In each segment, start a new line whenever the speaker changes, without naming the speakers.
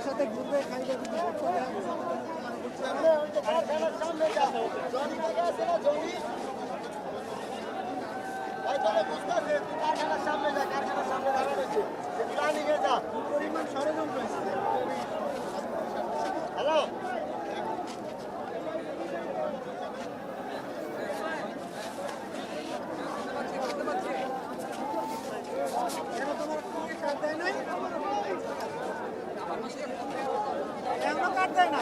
না ঘুরবে খাইবে না
আমারে বলো কি হচ্ছে বলো
ক্যান্ডিডেট আপনি একটা
হ্যাঁ
ক্যান্ডিডেট যদি দু চারজন বাড়েও সমস্যা নেই। ওই জন্য তো কলেজ হয়ে গেছে। ওর সাথে ঘুরবে খাইবে কিন্তু ভোট করবে পরিমাণ ষড়যন্ত্র হয়েছে। কেন তোমার কোনো কার্ড দেয় নাই? এখনও কার্ড দেয় না?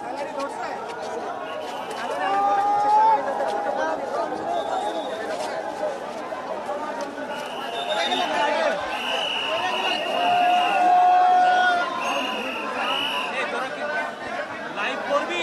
স্যালারি ধরছে? স্যালারি আমি বলে দিচ্ছি, স্যালারি যাতে ছোট করে দিতে।
লাইভ করবি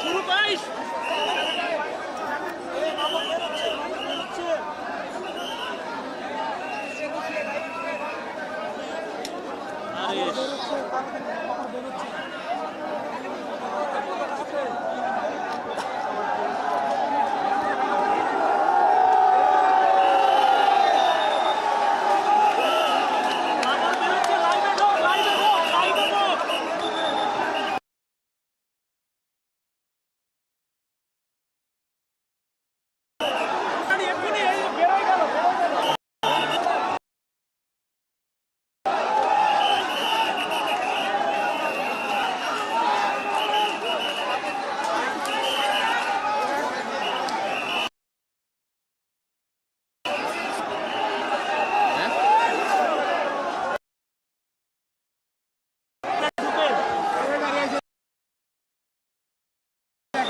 শুরু পাইস আরে
বেরোচ্ছে, তাড়াতাড়ি বেরোচ্ছে।
আমার বেরোচ্ছে লাইভে ঢোক লাইভে ঢোক লাইভে ঢোক আরে এক্ষুনি এই যে বেরোয় গেল বেরোয় গেল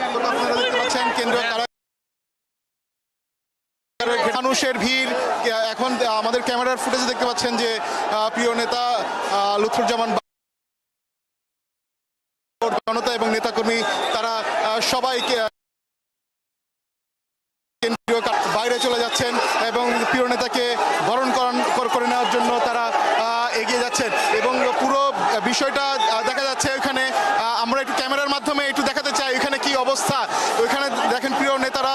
আপনারা দেখতে পাচ্ছেন কেন্দ্রীয় কারাগারের মানুষের ভিড়। এখন আমাদের ক্যামেরার ফুটেজে দেখতে পাচ্ছেন যে প্রিয় নেতা লুৎফুজ্জামান জনতা এবং নেতাকর্মী তারা আহ, সবাইকে কেন্দ্রীয় বাইরে চলে যাচ্ছেন এবং প্রিয় নেতাকে বরণ করে নেওয়ার জন্য তারা এগিয়ে যাচ্ছেন। এবং পুরো বিষয়টা দেখা যাচ্ছে ওখানে আমরা একটু ক্যামেরার মাধ্যমে একটু দেখাতে চাই ওখানে কি অবস্থা। ওইখানে দেখেন প্রিয় নেতার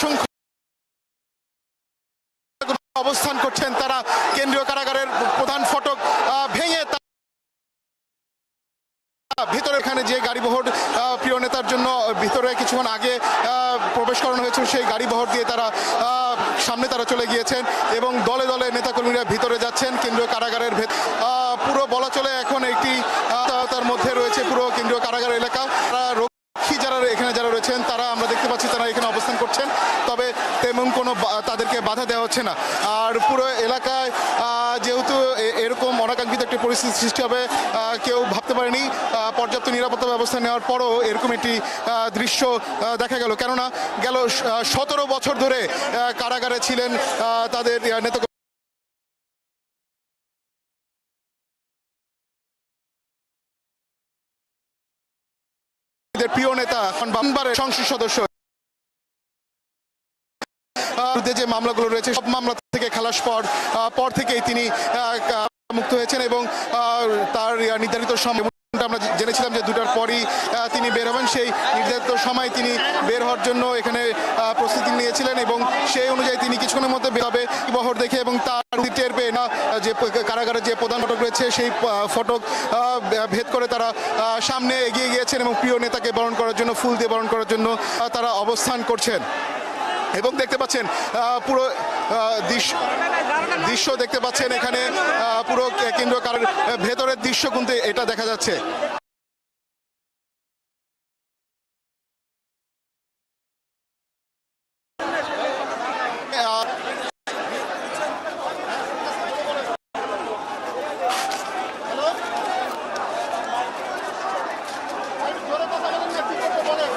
অসংখ্য অবস্থান করছেন তারা কেন্দ্রীয় কারাগারের প্রধান ফটক ভেঙে ভিতরে এখানে যে গাড়ি বহর প্রিয় নেতার জন্য ভিতরে কিছুক্ষণ আগে প্রবেশ করানো হয়েছিল, সেই গাড়ি বহর দিয়ে তারা সামনে তারা চলে গিয়েছেন এবং দলে দলে নেতাকর্মীরা ভিতরে যাচ্ছেন কেন্দ্রীয় কারাগারের পুরো বলা চলে এখন একটি তার মধ্যে রয়েছে পুরো কেন্দ্রীয় কারাগার এলাকা তারা রক্ষী যারা এখানে যারা রয়েছেন তারা আমরা দেখতে পাচ্ছি তারা এখানে অবস্থান করছেন, তবে তেমন কোনো তাদেরকে বাধা দেওয়া হচ্ছে না। আর পুরো এলাকায় যেহেতু এরকম অনাকাঙ্ক্ষিত একটি পরিস্থিতি সৃষ্টি হবে কেউ ভাবতে পারেনি পর্যাপ্ত নিরাপত্তা ব্যবস্থা নেওয়ার পরও এরকম একটি দৃশ্য দেখা গেল। কেননা, গেল সতেরো বছর ধরে কারাগারে ছিলেন তাদের নেতা প্রিয় নেতা, এখন বারবারের সংসদ সদস্য। বিরুদ্ধে যে মামলাগুলো রয়েছে, সব মামলা থেকে খালাস পর পর থেকেই তিনি মুক্ত হয়েছেন এবং তার নির্ধারিত সময় আমরা জেনেছিলাম যে দুটার পরই তিনি বের হবেন, সেই নির্ধারিত সময় তিনি বের হওয়ার জন্য এখানে প্রস্তুতি নিয়েছিলেন এবং সেই অনুযায়ী তিনি কিছুক্ষণের মধ্যে বের হবে, বহর দেখে এবং তার টের পেয়ে না, যে কারাগারের যে প্রধান ফটক রয়েছে, সেই ফটক ভেদ করে তারা সামনে এগিয়ে গিয়েছেন এবং প্রিয় নেতাকে বরণ করার জন্য, ফুল দিয়ে বরণ করার জন্য তারা অবস্থান করছেন। এবং দেখতে পাচ্ছেন পুরো দৃশ্য দৃশ্য দেখতে পাচ্ছেন এখানে পুরো কেন্দ্র কারণ ভেতরের দৃশ্য কিন্তু এটা দেখা যাচ্ছে আহ, জোরে কথা বলেন না, কি করতে বলেন?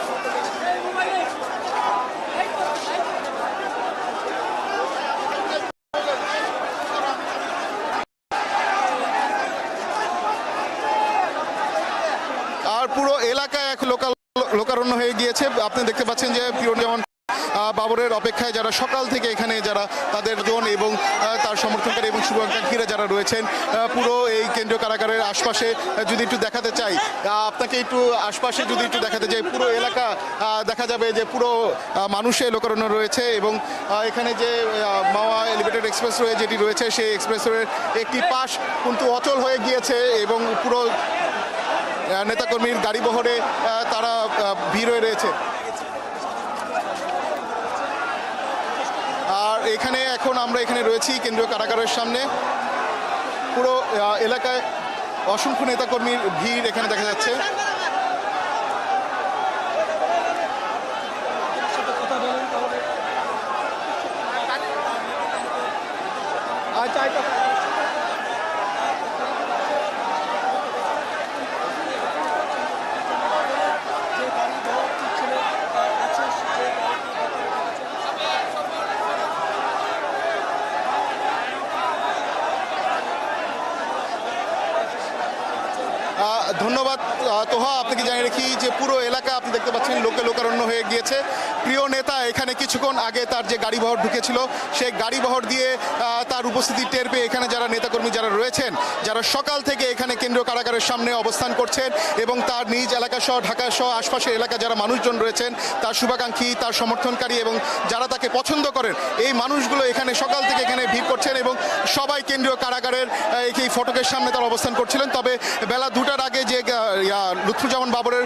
আর পুরো এলাকায় এক লোকাল লোকারণ্য হয়ে গিয়েছে। আপনি দেখতে পাচ্ছেন যে প্রিয় যেমন বাবরের অপেক্ষায় যারা সকাল থেকে এখানে যারা তাদের জন এবং তার সমর্থনকারী এবং শুভাকাঙ্ক্ষীরা যারা রয়েছেন পুরো এই কেন্দ্রীয় কারাগারের আশপাশে যদি একটু দেখাতে চাই আপনাকে একটু আশপাশে যদি একটু দেখাতে চাই, পুরো এলাকা দেখা যাবে যে পুরো মানুষে লোকারণ্য রয়েছে এবং এখানে যে মাওয়া এলিভেটেড এক্সপ্রেসওয়ে যেটি রয়েছে, সেই এক্সপ্রেসওয়ের একটি পাশ কিন্তু অচল হয়ে গিয়েছে এবং পুরো নেতাকর্মীর গাড়ি বহরে তারা ভিড় রয়েছে। আর এখানে এখন আমরা এখানে রয়েছি কেন্দ্রীয় কারাগারের সামনে। পুরো এলাকায় অসংখ্য নেতাকর্মীর ভিড় এখানে দেখা যাচ্ছে। তোহা আপনাকে জানিয়ে রাখি যে পুরো এলাকা আপনি দেখতে পাচ্ছেন, লোকে লোকারণ্য হয়ে গিয়েছে। প্রিয় নেতা এখানে কিছুক্ষণ আগে তার যে গাড়ি বহর ঢুকেছিল, সেই গাড়ি বহর দিয়ে তার উপস্থিতি টের পেয়ে এখানে যারা নেতাকর্মী যারা রয়েছেন, যারা সকাল থেকে এখানে কেন্দ্রীয় কারাগারের সামনে অবস্থান করছেন এবং তার নিজ এলাকা সহ, ঢাকা সহ আশপাশের এলাকা যারা মানুষজন রয়েছেন, তার শুভাকাঙ্ক্ষী, তার সমর্থনকারী এবং যারা তাকে পছন্দ করেন, এই মানুষগুলো এখানে সকাল থেকে এখানে ভিড় করছেন এবং সবাই কেন্দ্রীয় কারাগারের এই ফটকের সামনে তারা অবস্থান করছিলেন। তবে বেলা দুটার আগে যে লুৎফুজ্জামান বাবরের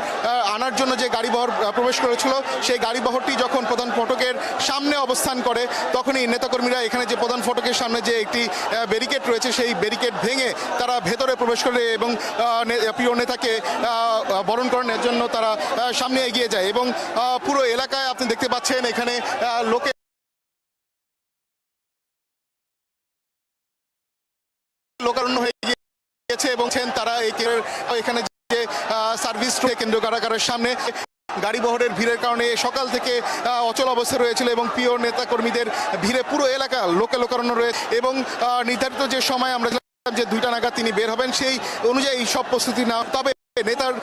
আনার জন্য যে গাড়ি বহর প্রবেশ করেছিল, সেই গাড়ি বহরটি যখন প্রধান ফটকের সামনে অবস্থান করে, তখনই নেতাকর্মীরা এখানে যে প্রধান ফটকের সামনে যে একটি ব্যারিকেড রয়েছে, সেই ব্যারিকেড ভেঙে তারা ভেতরে প্রবেশ করে এবং প্রিয় নেতাকে বরণ করানোর জন্য তারা সামনে এগিয়ে যায় এবং পুরো এলাকায় আপনি দেখতে পাচ্ছেন এখানে লোকে লোকারণ্য হয়ে গিয়েছে এবং তারা এখানে সার্ভিস কেন্দ্র কারাগারের সামনে গাড়ি বহরের ভিড়ের কারণে সকাল থেকে অচল অবস্থা রয়েছিল এবং প্রিয় নেতা কর্মীদের ভিড়ে পুরো এলাকা লোকে লোকারণ্য রয়েছে এবং নির্ধারিত যে সময় আমরা যে দুইটা নাগাদ তিনি বের হবেন সেই অনুযায়ী সব প্রস্তুতি না তবে নেতার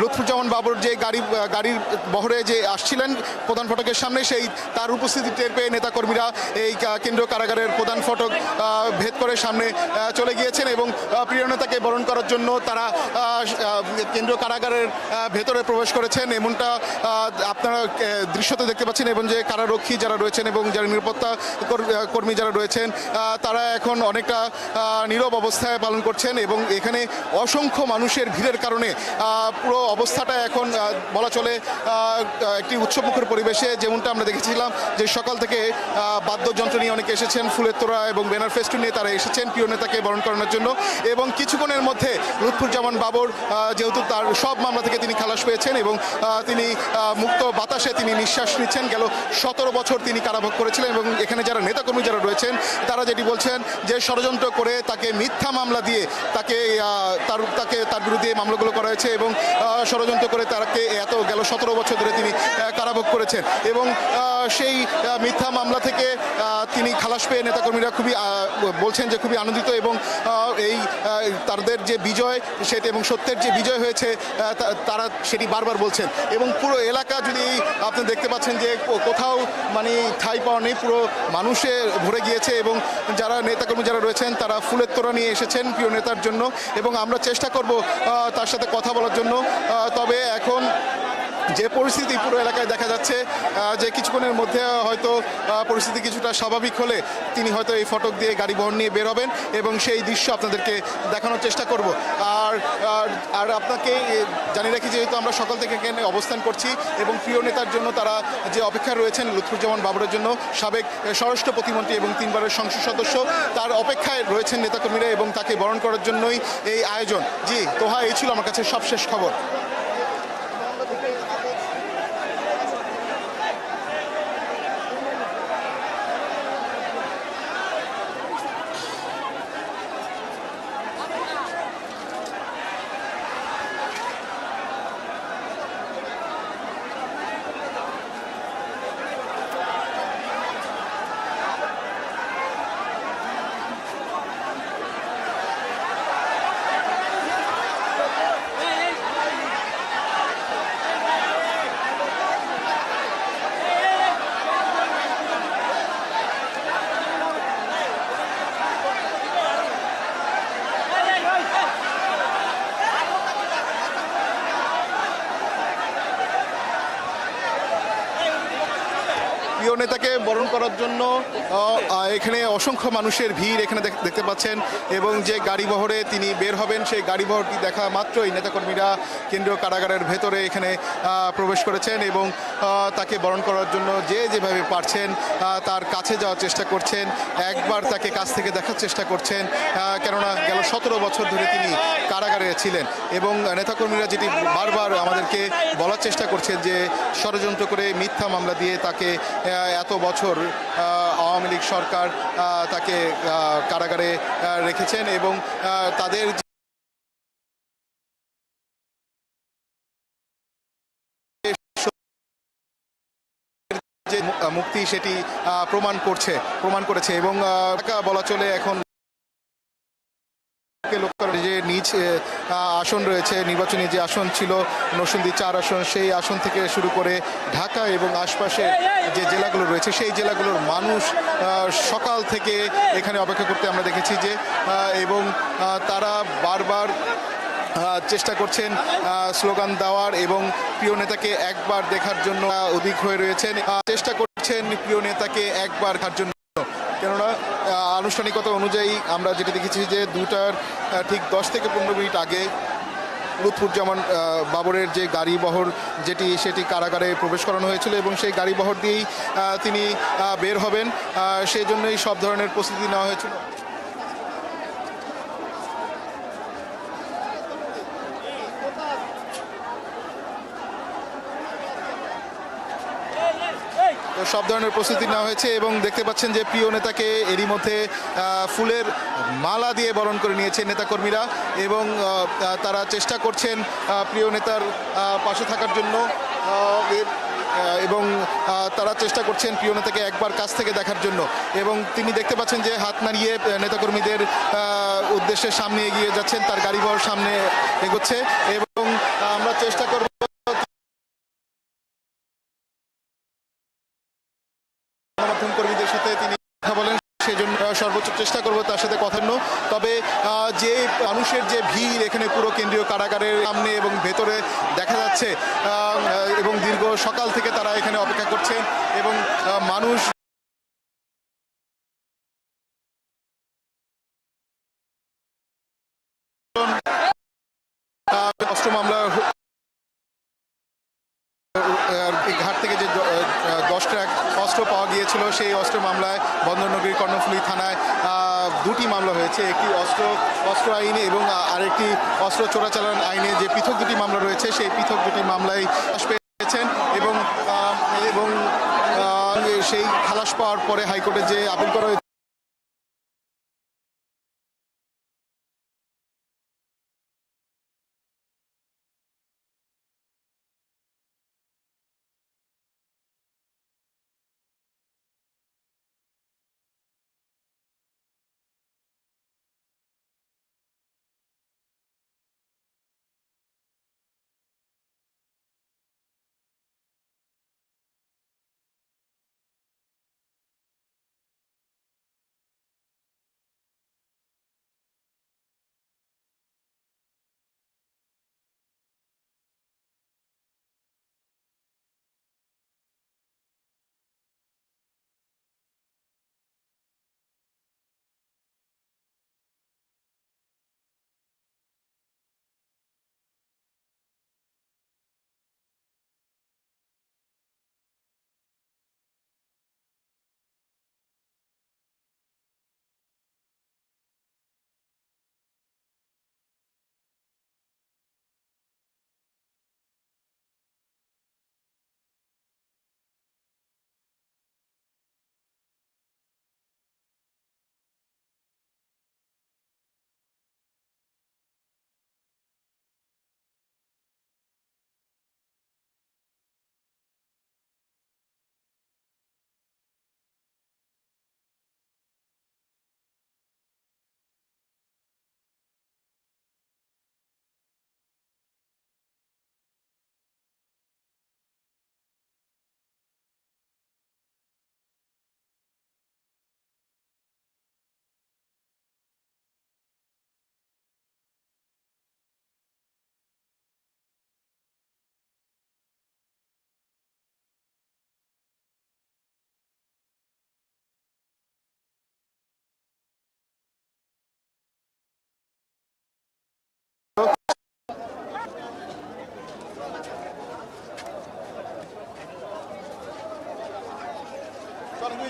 লুৎফুজ্জামান বাবুর যে গাড়ি গাড়ির বহরে যে আসছিলেন প্রধান ফটকের সামনে, সেই তার উপস্থিতি টের পেয়ে নেতাকর্মীরা এই কেন্দ্রীয় কারাগারের প্রধান ফটক ভেদ করে সামনে চলে গিয়েছেন এবং প্রিয় নেতাকে বরণ করার জন্য তারা কেন্দ্রীয় কারাগারের ভেতরে প্রবেশ করেছেন। এমনটা আপনারা দৃশ্যতে দেখতে পাচ্ছেন এবং যে কারারক্ষী যারা রয়েছেন এবং যারা নিরাপত্তা কর- কর্মী যারা রয়েছেন তারা এখন অনেকটা নীরব অবস্থায় পালন করছেন এবং এখানে অসংখ্য মানুষের ভিড়ের কারণে আহ, পুরো অবস্থাটা এখন বলা চলে একটি উৎসবমুখর পরিবেশে যেমনটা আমরা দেখেছিলাম যে সকাল থেকে বাদ্যযন্ত্র নিয়ে অনেকে এসেছেন ফুলের তোড়া এবং ব্যানার ফেস্টুন নিয়ে তারা এসেছেন প্রিয় নেতাকে বরণ করানোর জন্য। এবং কিছুক্ষণের মধ্যে লুৎফুজ্জামান বাবর যেহেতু তার সব মামলা থেকে তিনি খালাস পেয়েছেন এবং তিনি মুক্ত বাতাসে তিনি নিঃশ্বাস নিচ্ছেন গেল সতেরো বছর তিনি কারাভোগ করেছিলেন এবং এখানে যারা নেতাকর্মী যারা রয়েছেন তারা যেটি বলছেন যে ষড়যন্ত্র করে তাকে মিথ্যা মামলা দিয়ে তাকে তার তাকে তার বিরুদ্ধে মামলাগুলো করা হয়েছে এবং ষড়যন্ত্র করে তাকে এত গেল সতেরো বছর ধরে তিনি কারাভোগ করেছেন এবং সেই মিথ্যা মামলা থেকে তিনি খালাস পেয়ে নেতাকর্মীরা খুবই বলছেন যে খুবই আনন্দিত এবং এই তাদের যে বিজয় সেটি এবং সত্যের যে বিজয় হয়েছে তারা সেটি বারবার বলছেন এবং পুরো এলাকা যদি আপনি দেখতে পাচ্ছেন যে কোথাও মানে ঠাই পাওয়া নেই, পুরো মানুষে ভরে গিয়েছে এবং যারা নেতাকর্মী যারা রয়েছেন তারা ফুলের তোড়া নিয়ে এসেছেন প্রিয় নেতার জন্য এবং আমরা চেষ্টা করব তার সাথে কথা বলার জন্য তবে এখন যে পরিস্থিতি পুরো এলাকায় দেখা যাচ্ছে যে কিছুক্ষণের মধ্যে হয়তো পরিস্থিতি কিছুটা স্বাভাবিক হলে তিনি হয়তো এই ফটক দিয়ে গাড়ি বহন নিয়ে বের হবেন এবং সেই দৃশ্য আপনাদেরকে দেখানোর চেষ্টা করব। আর আর- আপনাকে এ, জানিয়ে রাখি যেহেতু আমরা সকাল থেকে এখানে অবস্থান করছি এবং প্রিয় নেতার জন্য তারা যে অপেক্ষায় রয়েছেন লুৎফুজ্জামান বাবরের জন্য সাবেক স্বরাষ্ট্র প্রতিমন্ত্রী এবং তিনবারের সংসদ সদস্য তার অপেক্ষায় রয়েছেন নেতাকর্মীরা এবং তাকে বরণ করার জন্যই এই আয়োজন। জি তোহা এই ছিল আমার কাছে সবশেষ খবর। বরণ করার জন্য এখানে অসংখ্য মানুষের ভিড় এখানে দেখ- দেখতে পাচ্ছেন এবং যে গাড়ি বহরে তিনি বের হবেন, সেই গাড়ি বহরটি দেখা মাত্রই নেতাকর্মীরা কেন্দ্রীয় কারাগারের ভেতরে এখানে প্রবেশ করেছেন এবং তাকে বরণ করার জন্য যে যেভাবে পারছেন তার কাছে যাওয়ার চেষ্টা করছেন, একবার তাকে কাছ থেকে দেখার চেষ্টা করছেন কেননা গেল সতেরো বছর ধরে তিনি কারাগারে ছিলেন এবং নেতাকর্মীরা যেটি বারবার আমাদেরকে বলার চেষ্টা করছেন যে ষড়যন্ত্র করে মিথ্যা মামলা দিয়ে তাকে এত বছর আহ, আওয়ামী লীগ সরকার তাকে কারাগারে রেখেছেন এবং তাদের যে মুক্তি সেটি প্রমাণ করছে প্রমাণ করেছে এবং বলা চলে এখন কে লক্ষ্য যে নিজ আসন রয়েছে, নির্বাচনী যে আসন ছিল, নরসিংদী চার আসন, সেই আসন থেকে শুরু করে ঢাকা এবং আশপাশের যে জেলাগুলো রয়েছে, সেই জেলাগুলোর মানুষ সকাল থেকে এখানে অপেক্ষা করতে আমরা দেখেছি যে এবং তারা বারবার চেষ্টা করছেন স্লোগান দেওয়ার এবং প্রিয় নেতাকে একবার দেখার জন্য অধিক হয়ে রয়েছেন। চেষ্টা করছেন প্রিয় নেতাকে একবার দেখার জন্য। কেননা আনুষ্ঠানিকতা অনুযায়ী আমরা যেটা দেখেছি যে দুটার ঠিক দশ থেকে পনেরো মিনিট আগে লুৎফুজ্জামান বাবরের যে গাড়ি বহর যেটি, সেটি কারাগারে প্রবেশ করানো হয়েছিল এবং সেই গাড়ি বহর দিয়েই তিনি বের হবেন। সেই জন্যই সব ধরনের প্রস্তুতি নেওয়া হয়েছিল। সব ধরনের প্রস্তুতি নেওয়া হয়েছে এবং দেখতে পাচ্ছেন যে প্রিয় নেতাকে এরই মধ্যে ফুলের মালা দিয়ে বরণ করে নিয়েছে নেতাকর্মীরা এবং তারা চেষ্টা করছেন প্রিয় নেতার পাশে থাকার জন্য এবং তারা চেষ্টা করছেন প্রিয় নেতাকে একবার কাছ থেকে দেখার জন্য এবং তিনি দেখতে পাচ্ছেন যে হাত নাড়িয়ে নেতাকর্মীদের উদ্দেশ্যে সামনে এগিয়ে যাচ্ছেন, তার গাড়ি বহর সামনে এগোচ্ছে এবং আমরা চেষ্টা করব গণমাধ্যম কর্মীদের সাথে তিনি কথা বলেন সেই জন্য চেষ্টা করব তার সাথে কথা তবে যে মানুষের যে ভিড় এখানে পুরো কেন্দ্রীয় কারাগারের সামনে এবং ভেতরে দেখা যাচ্ছে এবং দীর্ঘ সকাল থেকে তারা এখানে অপেক্ষা করছে এবং মানুষ অস্ত্র মামলা হ- আহ, এই ঘাট থেকে যে দ- আহ, দশ ট্রাক অস্ত্র পাওয়া গিয়েছিল, সেই অস্ত্র মামলায় বন্দরনগরীর কর্ণফুলী থানায় দুটি মামলা হয়েছে, একটি অস্ত্র অস্ত্র আইনে এবং আরেকটি অস্ত্র চোরাচালান আইনে যে পৃথক দুটি মামলা রয়েছে, সেই পৃথক দুটি মামলায় পেয়েছেন এবং এবং সেই খালাস পাওয়ার পরে হাইকোর্টে যে আপিল করা হয়েছে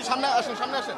সামনে আসেন সামনে আসেন।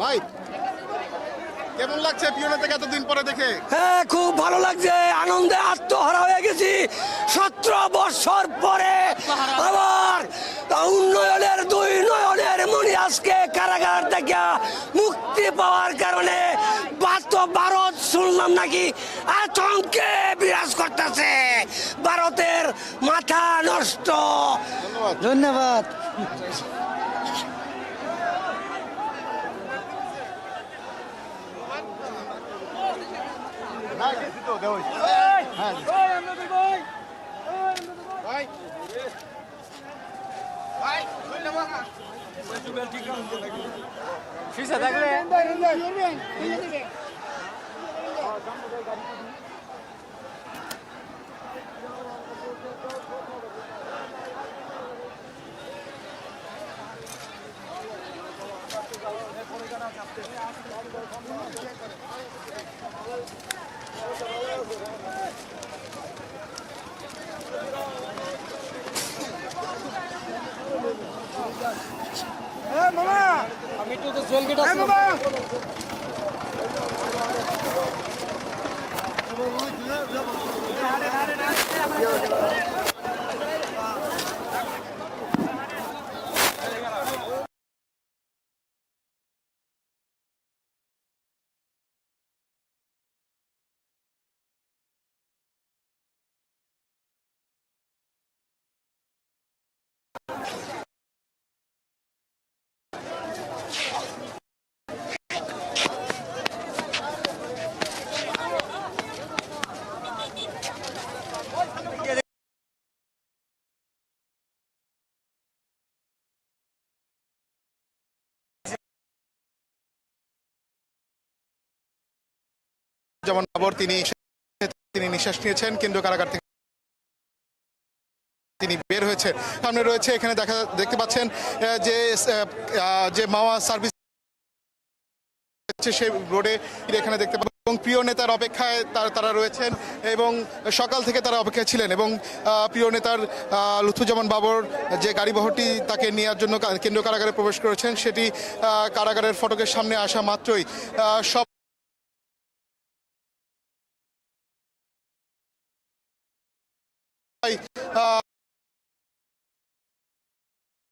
ভাই, কেমন লাগছে থেকে এতদিন পরে দেখে?
হ্যাঁ খুব ভালো লাগছে। আনন্দে আত্মহারা হয়ে গেছি। সতেরো বছর পরে আবার উন্নয়নের, দুই নয়নের মনি আজকে কারাগার থেকে মুক্তি পাওয়ার কারণে ভারত শুনলাম নাকি আতঙ্কে বিরাজ করতেছে ভারতের মাথা নষ্ট
ধন্যবাদ
ধন্যবাদ
ভাই যেমন বাবর, তিনি তিনি নিঃশ্বাস নিয়েছেন, কেন্দ্রীয় কারাগার থেকে তিনি বের হয়েছে। সামনে রয়েছে, এখানে দেখা দেখতে পাচ্ছেন যে যে মাওয়া সার্ভিস সেই রোডে এখানে দেখতে পাবেন এবং প্রিয় নেতার অপেক্ষায় তার তারা রয়েছেন এবং সকাল থেকে তারা অপেক্ষায় ছিলেন এবং প্রিয় নেতার লুৎফুজ্জামান বাবর যে গাড়িবহরটি তাকে নেওয়ার জন্য কেন্দ্রীয় কারাগারে প্রবেশ করেছেন, সেটি কারাগারের ফটকের সামনে আসা মাত্রই। সব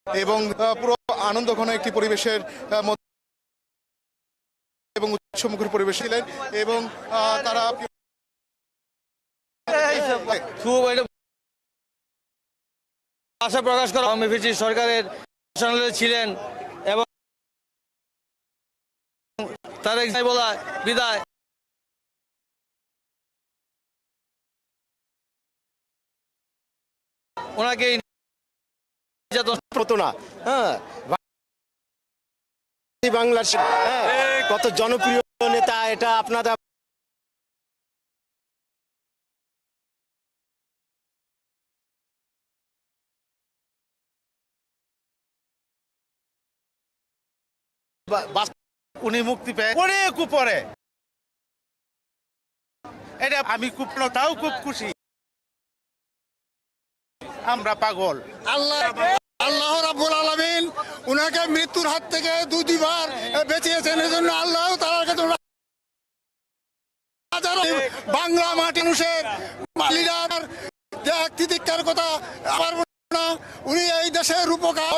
এবং পুরো আনন্দ ঘন একটি পরিবেশের এবং উৎসমুখের পরিবেশ ছিলেন এবং তারা
আশা প্রকাশ করা আওয়ামী সরকারের ছিলেন এবং তারেক বলা বিদায়। ওনাকে নির্যাতন
হতো না। হ্যাঁ। বাংলার হ্যাঁ, কত জনপ্রিয় নেতা এটা আপনারা
উনি মুক্তি পেয়ে অনেক উপরে এটা আমি খুব তাও খুব খুশি। আমরা পাগল।
আল্লাহ আল্লাহ রাব্বুল আলামিন উনাকে মৃত্যুর হাত থেকে দুই দুইবার বেঁচিয়েছেন এজন্য আল্লাহ তার কাছে বাংলা মাটি মানুষের লিডার যে তিতিক্ষার কথা আবার না উনি এই দেশের রূপকার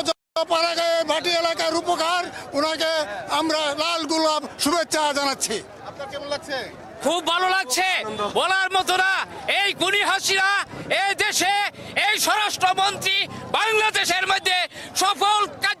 পাড়াগায়ে ভাটি এলাকার রূপকার উনাকে আমরা লাল গোলাপ শুভেচ্ছা জানাচ্ছি। আপনার কেমন লাগছে?
খুব ভালো লাগছে। বলার মতো না। এই গুণী হাসিরা এই দেশে, এই স্বরাষ্ট্রমন্ত্রী বাংলাদেশের মধ্যে সফল কাজ